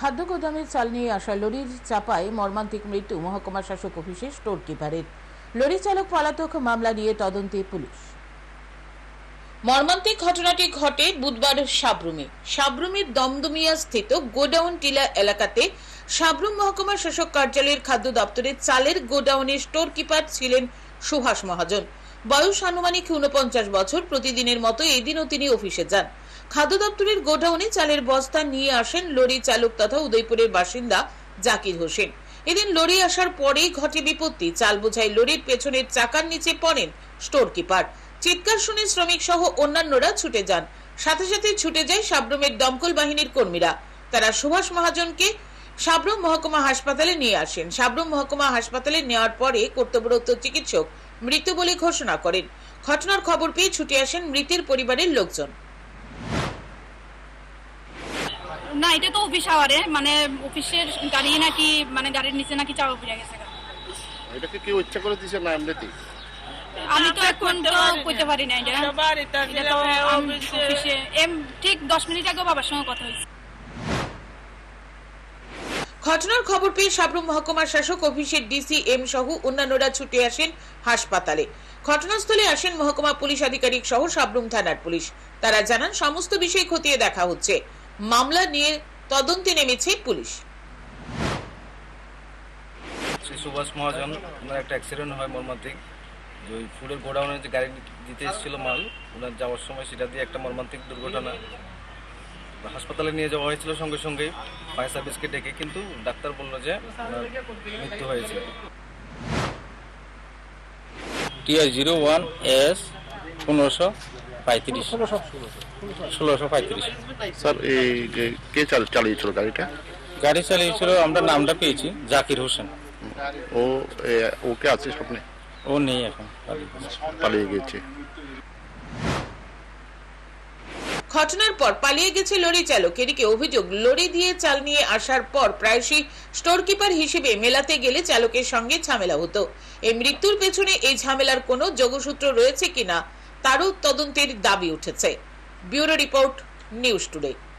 খাদ্য গোদামের চাল নিয়ে আসা লরির চাপায় মর্মান্তিক মৃত্যু মহকুমা শাসক অফিসের স্টোর কিপারের লরি চালক পলাতক মামলা নিয়ে তদন্তে পুলিশ। মর্মান্তিক ঘটনাটি ঘটে বুধবার সাবরুমে। সাবরুমের দমদমিয়া স্থিত গোডাউন টিলা এলাকাতে সাবরুম মহকুমা শাসক কার্যালয়ের খাদ্য দপ্তরের চালের গোডাউনের স্টোর কিপার ছিলেন সুভাষ মহাজন। বয়স আনুমানিক উনপঞ্চাশ বছর, প্রতিদিনের মতো এদিনও তিনি অফিসে যান। খাদ্য দপ্তরের গোডাউনে চালের বস্তা নিয়ে আসেন লরি চালক তথা উদয়পুরের বাসিন্দা জাকির হোসেন। এদিন লরি আসার পরেই ঘটে বিপত্তি। চাল বোঝাই লরির পেছনের চাকার নিচে পড়েন স্টোর কিপার চিৎকার শুনে শ্রমিক সহ অন্যান্যরা ছুটে যান। সাথে সাথে ছুটে যায় সাবরুমের দমকল বাহিনীর কর্মীরা। তারা সুভাষ মহাজনকে সাবরুম মহকুমা হাসপাতালে নিয়ে আসেন। সাবরুম মহকুমা হাসপাতালে নেওয়ার পরে কর্তব্যরত চিকিৎসক মৃত বলে ঘোষণা করেন। ঘটনার খবর পেয়ে ছুটে আসেন মৃতের পরিবারের লোকজন। না এটা তো অফিস আওয়ারে মানে অফিসের গাড়ি নাকি মানে গাড়ির নিচে নাকি চাপা পড়ে গেছে এটাকে কেউ ইচ্ছা করে দিছে না এমনিতেই? আমি তো এখন তো কইতে পারি না এটা। এটা তো অফিসে এম ঠিক দশ মিনিট আগে বাবার সঙ্গে কথা হয়েছে। ঘটনার খবর পেয়ে সাবরুম মহকুমার শাসক অফিসের ডিসি এম সহ অন্যান্যরা ছুটে আসেন হাসপাতালে। ঘটনাস্থলে আসেন মহকুমা পুলিশ আধিকারিক সহ সাবরুম থানার পুলিশ। তারা জানান সমস্ত বিষয় খতিয়ে দেখা হচ্ছে। মামলা নিয়ে তদন্তে নেমেছে পুলিশ। শ্রী সুভাষ মহাজন ওনার একটা অ্যাক্সিডেন্ট হয় মর্মান্তিক। যে ওই ফুলের গোডাউনে যে গাড়ি দিতে এসেছিল মাল ওনার যাওয়ার সময় সেটা দিয়ে একটা মর্মান্তিক দুর্ঘটনা হাসপাতালে নিয়ে যাওয়া হয়েছিল সঙ্গে সঙ্গে ফায়ার সার্ভিসকে ডেকে কিন্তু ডাক্তার বলল যে ওনার মৃত্যু হয়েছে। টিআই জিরো ওয়ান এস পনেরোশো পঁয়ত্রিশ। ষোলোশো পঁয়ত্রিশ। স্যার এই যে- কে চালিয়েছিল গাড়িটা? গাড়ি চালিয়েছিল আমরা নামটা পেয়েছি জাকির হোসেন। ও ওকে আছে স্বপ্নে? ও নেই এখন পালিয়ে গেছে। ঘটনার পর পালিয়ে গেছে লরি চালক। এদিকে অভিযোগ লরি দিয়ে চাল নিয়ে আসার পর প্রায়শই স্টোর কিপার হিসেবে মেলাতে গেলে চালকের সঙ্গে ঝামেলা হতো। এই মৃত্যুর পেছনে এই ঝামেলার কোনো যোগসূত্র রয়েছে কিনা তারও তদন্তের দাবি উঠেছে। Bureau report news today.